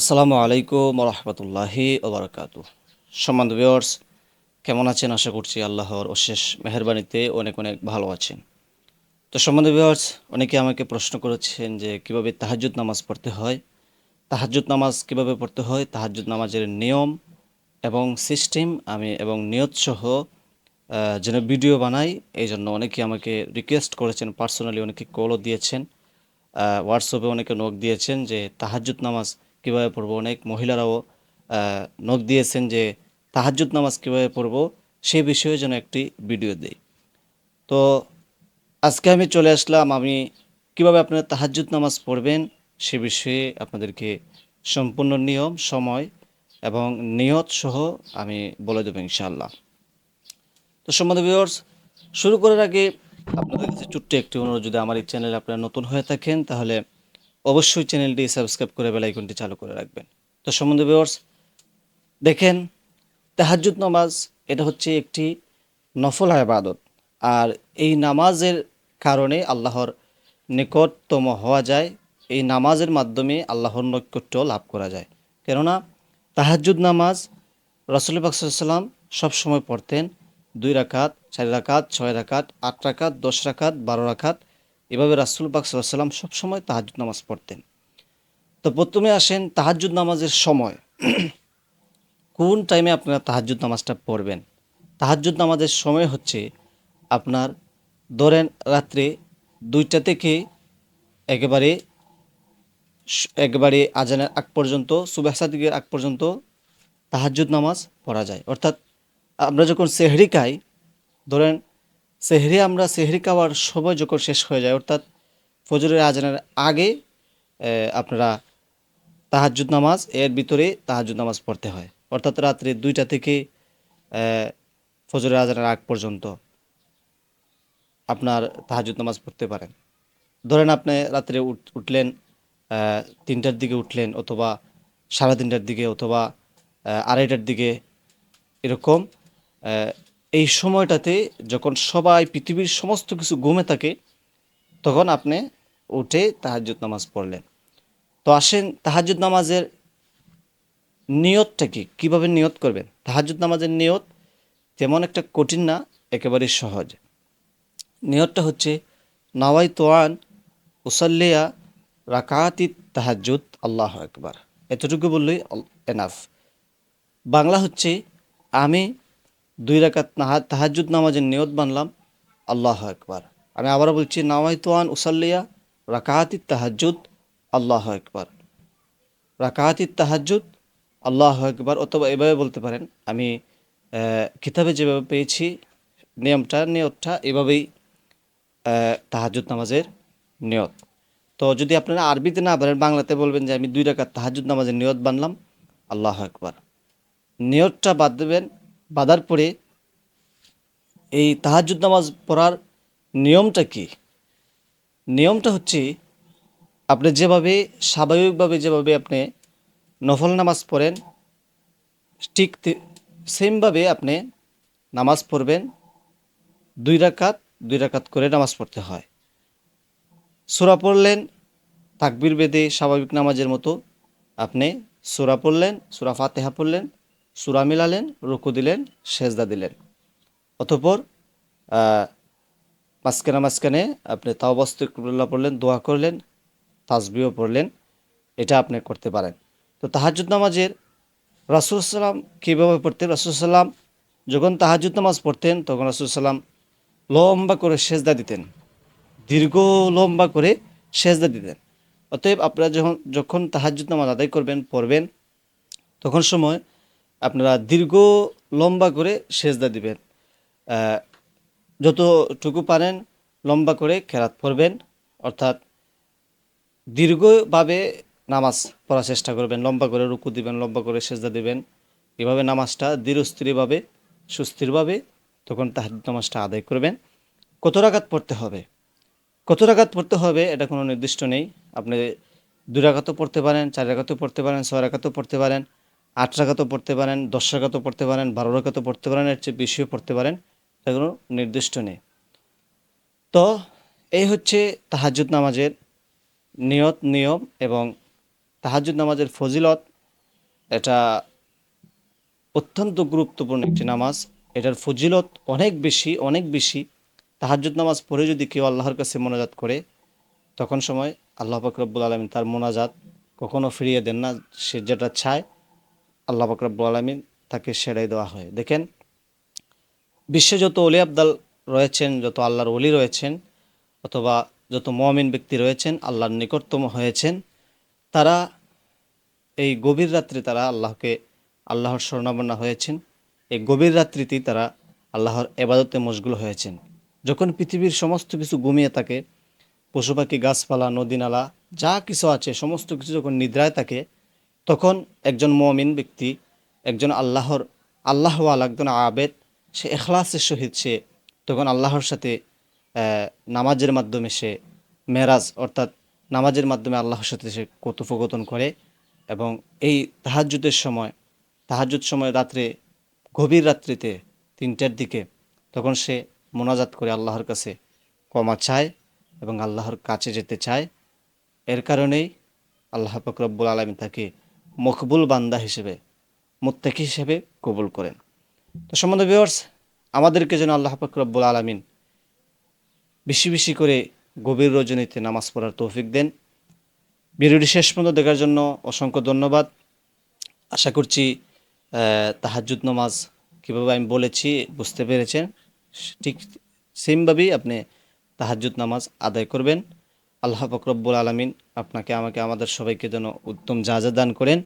আসসালামু আলাইকুম রহমতুল্লাহি ওবরাকাত। সম্মান ভিওর্স কেমন আছেন? আশা করছি আল্লাহর অশেষ মেহরবানিতে অনেক অনেক ভালো আছেন। তো সম্বন্ধ ভিওর্স অনেকে আমাকে প্রশ্ন করেছেন যে কীভাবে তাহাজ্জুদ নামাজ পড়তে হয়, তাহাজ্জুদ নামাজ কীভাবে পড়তে হয়, তাহাজ্জুদ নামাজের নিয়ম এবং সিস্টেম আমি এবং নিয়ত সহ যেন ভিডিও বানাই এই জন্য অনেকে আমাকে রিকোয়েস্ট করেছেন পার্সোনালি অনেকে কলও দিয়েছেন হোয়াটসঅ্যাপে অনেকে নখ দিয়েছেন যে তাহাজ্জুদ নামাজ কীভাবে পড়ব? অনেক মহিলারাও নখ দিয়েছেন যে তাহাজ্জুদ নামাজ কীভাবে পড়ব সেই বিষয়ে যেন একটি ভিডিও দেই। তো আজকে আমি চলে আসলাম, আমি কীভাবে আপনারা তাহাজ্জুদ নামাজ পড়বেন সে বিষয়ে আপনাদেরকে সম্পূর্ণ নিয়ম, সময় এবং নিয়ত সহ আমি বলে দেবো ইনশাআল্লাহ। তো সম্বন্ধে ভিউয়ার্স শুরু করার আগে আপনাদের কাছে ছোট্ট একটি অনুরোধ, যদি আমার এই চ্যানেলে আপনারা নতুন হয়ে থাকেন, তাহলে অবশ্যই চ্যানেলটি সাবস্ক্রাইব করে বেল আইকনটি চালু করে রাখবেন। তো সম্বন্ধে ভিউয়ার্স দেখেন, তাহাজ্জুদ নামাজ, এটা হচ্ছে একটি নফল আবাদত আর এই নামাজের কারণে আল্লাহর নিকটতম হওয়া যায়, এই নামাজের মাধ্যমে আল্লাহর নৈকট্য লাভ করা যায়। কেননা, তাহাজ্জুদ নামাজ রসুল পাকসাল্লাম সবসময় পড়তেন দুই রাকাত, চার রাকাত, ছয় রাকাত, আট রাকাত, দশ রাকাত, বারো রাকাত। এভাবে রাসুল পাক সাল্লাম সবসময় তাহাজ্জুদ নামাজ পড়তেন। তো প্রথমে আসেন তাহাজ্জুদ নামাজের সময়। কোন টাইমে আপনারা তাহাজ্জুদ নামাজটা পড়বেন? তাহাজ্জুদ নামাজের সময় হচ্ছে আপনার ধরেন রাত্রে দুইটা থেকে একেবারে একেবারে আজানের আগ পর্যন্ত সুবাহসা দিকের আগ পর্যন্ত তাহাজ্জুদ নামাজ পড়া যায়। অর্থাৎ আমরা যখন সেহরি খাই ধরেন সেহরি আমরা সেহরি খাওয়ার সময় যখন শেষ হয়ে যায়, অর্থাৎ ফজরের আজানের আগে আপনারা তাহাজুদ নামাজ, এর ভিতরে তাহাজ্জুদ নামাজ পড়তে হয়। অর্থাৎ রাত্রে দুইটা থেকে ফজরের আজানের আগ পর্যন্ত আপনার তাহাজ্জুদ নামাজ পড়তে পারেন। ধরেন আপনি রাত্রে উঠ- উঠলেন তিনটার দিকে উঠলেন অথবা সাড়ে তিনটার দিকে অথবা আড়াইটার দিকে, এরকম এই সময়টাতে যখন সবাই পৃথিবীর সমস্ত কিছু ঘুমে থাকে, তখন আপনি উঠে তাহাজ্জুদ নামাজ পড়লেন। তো আসেন, তাহাজ্জুদ নামাজের নিয়তটা কি কীভাবে নিয়ত করবেন? তাহাজ্জুদ নামাজের নিয়ত তেমন একটা কঠিন না, একেবারে সহজ। নিয়তটা হচ্ছে, নাওয়াই তোয়ান, উসাল্লিয়া রাকাতি তাহাজ্জুদ, আল্লাহ একবার এতটুকু বললেই এনাফ। বাংলা হচ্ছে, আমি দুই রাকাত নাহা তাহাজ্জুদ নামাজের নিয়ত বানলাম। আল্লাহ একবার আমি আবারও বলছি নাওয়াই তোয়ান উসাল্লিয়া রাকাতি তাহাজ্জুদ আল্লাহ একবার রাকাতি তাহাজ্জুদ আল্লাহ একবার অথবা এভাবে বলতে পারেন আমি কিতাবে যেভাবে পেয়েছি নিয়মটা নিয়তটা এভাবেই আহ, তাহাজ্জুদ নামাজের নিয়ত। তো যদি আপনারা আরবিতে না পারেন বাংলাতে বলবেন যে আমি দুই রাকাত তাহাজ্জুদ নামাজের নিয়ত বানলাম আল্লাহ একবার নিয়তটা বাদ দেবেন বাঁধার পরে এই তাহাজ্জুদ নামাজ পড়ার নিয়মটা কি? নিয়মটা হচ্ছে আপনি যেভাবে, স্বাভাবিকভাবে যেভাবে আপনি নফল নামাজ পড়েন, ঠিক সেমভাবে আপনি নামাজ পড়বেন, দুই রাকাত দুই রাকাত করে নামাজ পড়তে হয়। সূরা পড়লেন, তাকবির বেদে স্বাভাবিক নামাজের মতো আপনি সূরা পড়লেন, সূরা ফাতেহা পড়লেন সূরা মিলালেন, রুকু দিলেন, সেজদা দিলেন। অতঃপর মাঝখানে মাঝখানে আপনি তাওবাস্তুল্লাহ পড়লেন, দোয়া করলেন তাসবিও পড়লেন, এটা আপনি করতে পারেন। তো তাহাজুদ নামাজের, রাসুল সাল্লাম কীভাবে পড়তেন? রাসুল সাল্লাম যখন তাহাজুদ নামাজ পড়তেন, তখন রাসুল সাল্লাম লম্বা করে সেজদা দিতেন। দীর্ঘ, লম্বা করে সেজদা দিতেন। অতএব আপনারা যখন যখন তাহাজুদ নামাজ আদায় করবেন, পড়বেন, তখন সময় আপনারা দীর্ঘ লম্বা করে সেজদা দিবেন। যতটুকু পারেন লম্বা করে খেরাত পড়বেন, অর্থাৎ দীর্ঘভাবে নামাজ পড়ার চেষ্টা করবেন, লম্বা করে রুকু দিবেন, লম্বা করে সেজদা দিবেন। এভাবে নামাজটা ধীরস্থিরভাবে, সুস্থিরভাবে তখন তাহাজ্জুদ নামাজটা আদায় করবেন। কত রাকাত পড়তে হবে? কত রাকাত পড়তে হবে এটা কোনো নির্দিষ্ট নেই। আপনি দুই রাকাতও পড়তে পারেন, চার রাকাতও পড়তে পারেন, ছয় রাকাতও পড়তে পারেন। আট রাকাতও পড়তে পারেন দশ রাকাতও পড়তে পারেন বারো রাকাতও পড়তে পারেন, এর চেয়ে বেশিও পড়তে পারেন কোনো নির্দিষ্ট নেই। তো এই হচ্ছে তাহাজ্জুদ নামাজের নিয়ত, নিয়ম এবং তাহাজ্জুদ নামাজের ফজিলত। এটা অত্যন্ত গুরুত্বপূর্ণ একটি নামাজ। এটার ফজিলত অনেক বেশি অনেক বেশি। তাহাজ্জুদ নামাজ পড়ে যদি কেউ আল্লাহর কাছে মোনাজাত করে, তখন সময় আল্লাহ পাকরব্বুল আলমিন তার মোনাজাত কখনো ফিরিয়ে দেন না, সে যেটা চায় আল্লাহ পাকরব্বুল আলমিন তাকে সেরাই দেওয়া হয়। দেখেন, বিশ্বে যত অলি আবদাল রয়েছেন, যত আল্লাহর অলি রয়েছেন, অথবা যত মমিন ব্যক্তি রয়েছেন, আল্লাহর নিকটতম হয়েছেন, তারা এই গভীর রাত্রে তারা আল্লাহকে, আল্লাহর স্বর্ণাবন্না হয়েছেন, এই গভীর রাত্রিতেই তারা আল্লাহর এবাদতে মশগুল হয়েছেন। যখন পৃথিবীর সমস্ত কিছু ঘুমিয়ে থাকে পশু পাখি গাছপালা নদী নালা যা কিছু আছে, সমস্ত কিছু যখন নিদ্রায় থাকে তখন একজন মমিন ব্যক্তি, একজন আল্লাহর, আল্লাহওয়াল, একজন আবেদ, সে এখলাসের সহিত সে তখন আল্লাহর সাথে নামাজের মাধ্যমে সে মেরাজ, অর্থাৎ নামাজের মাধ্যমে আল্লাহর সাথে সে কথোপকথন করে এবং এই তাহাজ্জুদের সময় তাহাজ্জুদ সময় রাত্রে, গভীর রাত্রিতে তিনটার দিকে তখন সে মোনাজাত করে আল্লাহর কাছে ক্ষমা চায় এবং আল্লাহর কাছে যেতে চায়। এর কারণেই আল্লাহ ফকরব্বুল আলমী তাকে মকবুল বান্দা হিসেবে মুত্তাকি হিসেবে কবুল করেন। তো সম্বন্ধ ভিউয়ার্স আমাদেরকে যেন আল্লাহ ফকরব্বুল আলমিন বেশি বেশি করে গভীর রজনীতে নামাজ পড়ার তৌফিক দেন। ভিডিওটি শেষ পর্যন্ত দেখার জন্য অসংখ্য ধন্যবাদ। আশা করছি আহ, তাহাজ্জুদ নামাজ কীভাবে আমি বলেছি বুঝতে পেরেছেন। ঠিক সেমভাবেই আপনি তাহাজ্জুদ নামাজ আদায় করবেন। আল্লাহ ফকরব্বুল আলমিন আপনাকে আমাকে আমাদের সবাইকে যেন উত্তম জাজা দান করেন।